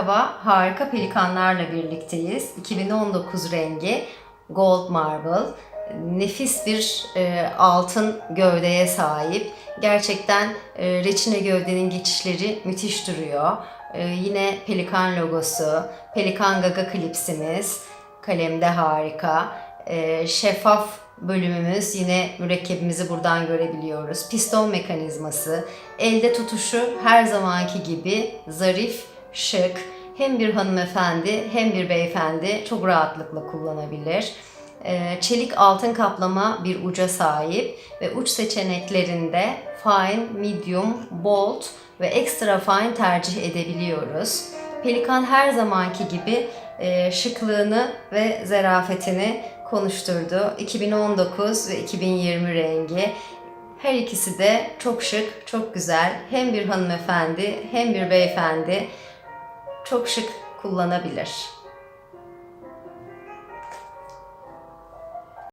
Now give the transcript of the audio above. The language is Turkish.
Merhaba, harika pelikanlarla birlikteyiz. 2019 rengi Gold Marble. Nefis bir e, altın gövdeye sahip. Gerçekten e, reçine gövdenin geçişleri müthiş duruyor. E, yine pelikan logosu, pelikan gaga klipsimiz, kalemde harika. E, şeffaf bölümümüz yine mürekkebimizi buradan görebiliyoruz. Piston mekanizması, elde tutuşu her zamanki gibi zarif, şık. Hem bir hanımefendi hem bir beyefendi çok rahatlıkla kullanabilir. Ee, Çelik altın kaplama bir uca sahip ve uç seçeneklerinde fine, medium, bold ve extra fine tercih edebiliyoruz. Pelikan her zamanki gibi e, şıklığını ve zarafetini konuşturdu. 2019 ve 2020 rengi. Her ikisi de çok şık, çok güzel. Hem bir hanımefendi hem bir beyefendi çok şık kullanabilir.